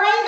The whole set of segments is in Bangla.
বাই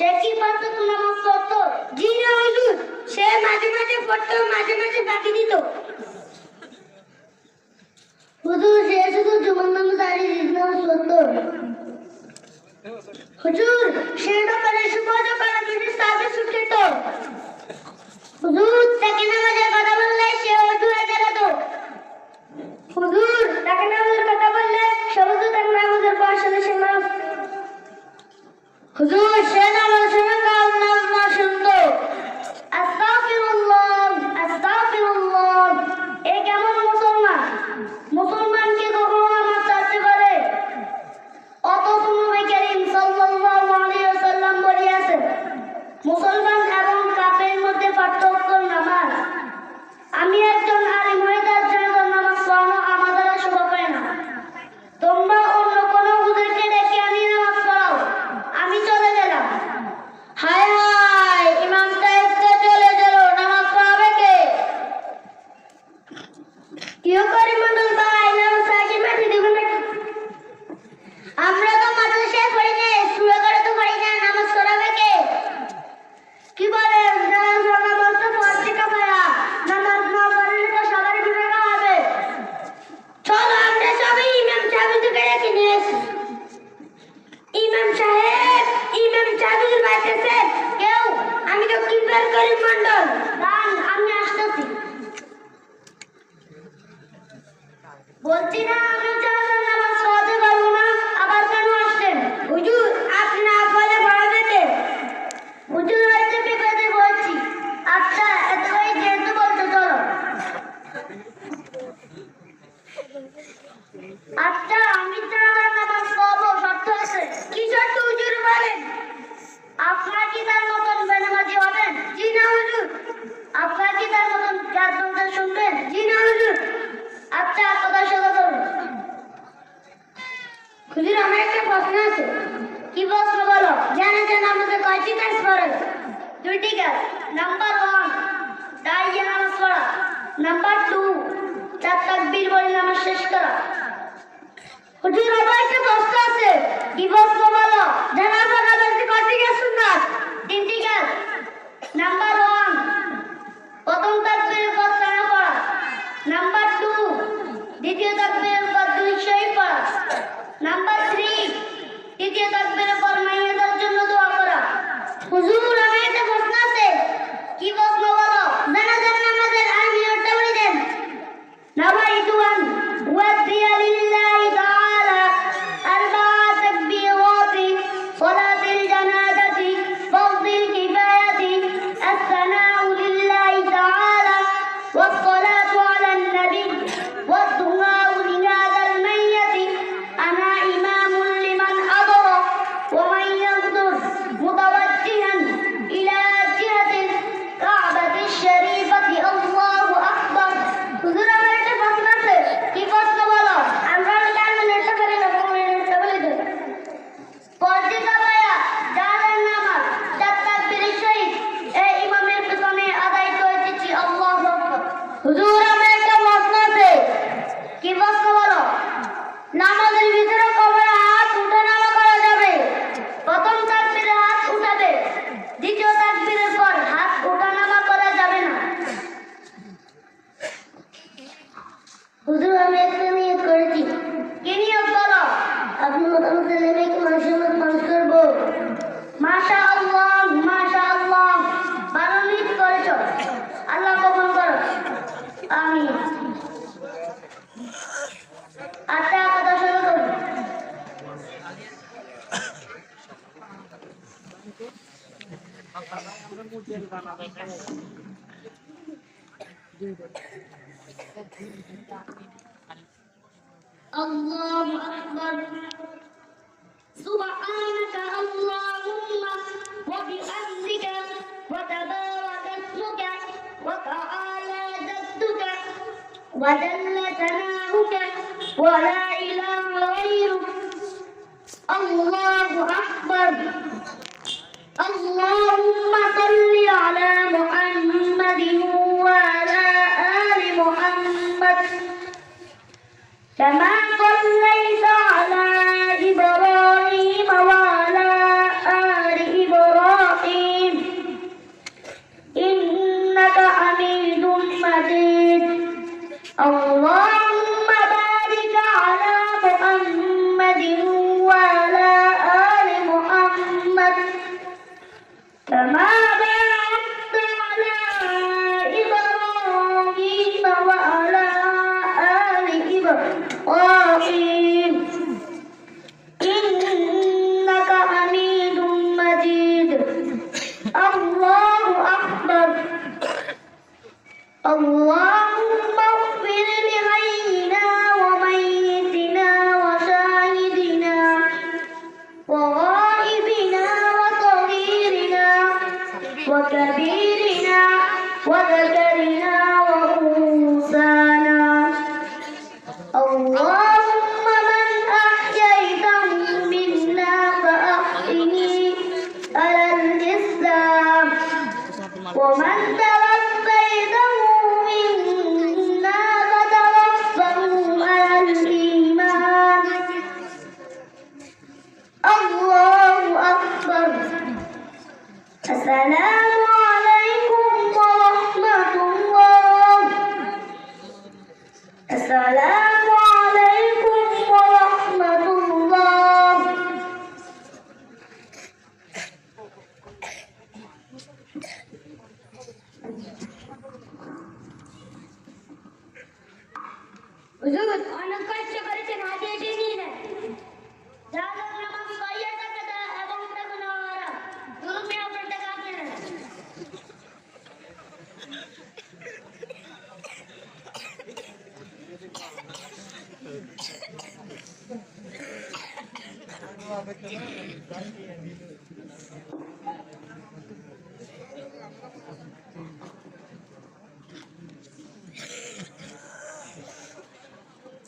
সে কি পাঁচক নামাজ পড়তো? জি না হুজুর সে মাঝে মাঝে পড়তো, মাঝে মাঝে বাকি দিত। হুজুর সে শুধু জুমান নামে আর দিত না পড়তো হুজুর, সে না করে সুবহান কেউ করিমন্ডল বা আইলা সাকিব মাঠে দেবেন নাকি আমরা তো National Forest, Dutigas, number one, Diana Swara, number two, Chatakbir বলে নাম শেষ করা হুজুর আমার একটা প্রশ্ন আছে ডিভোর্স মোবাইল জানা জানা বলতে কত গেছে الله أكبر سبحانك اللهم وبحمدك وتبارك اسمك وتعالى جدك وجل ثناؤك ولا إله غيرك الله أكبر اللهم صل على محمد وعلى آل محمد. كما صليت Allah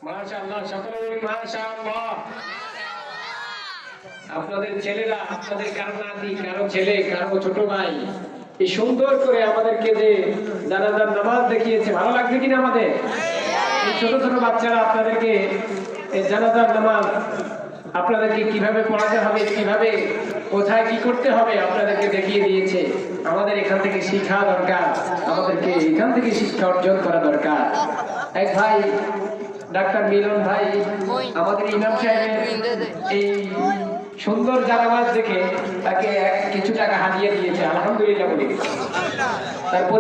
মাশাআল্লাহ আপনাদের ছেলেরা, আপনাদের কারও নাতি, কারও ছেলে, কারও ছোট ভাই, এই সুন্দর করে আমাদেরকে যে জানাজার নামাজ দেখিয়েছে, ভালো লাগছে কিনা আমাদের? ছোট ছোট বাচ্চারা আপনাদেরকে এই জানাজার নামাজ আপনাদেরকে কীভাবে পড়াতে হবে, কীভাবে, কোথায় কি করতে হবে আপনাদেরকে দেখিয়ে দিয়েছে। আমাদের এখান থেকে শিক্ষা দরকার, আমাদেরকে এখান থেকে শিক্ষা অর্জন করা দরকার। এক ভাই, ডাক্তার মিলন ভাই, আমাদের ইমাম সাহেবের এই সুন্দর জানাবাজ দেখে তাকে কিছু টাকা হারিয়ে দিয়েছে, আলহামদুলিল্লাহ বলি তারপর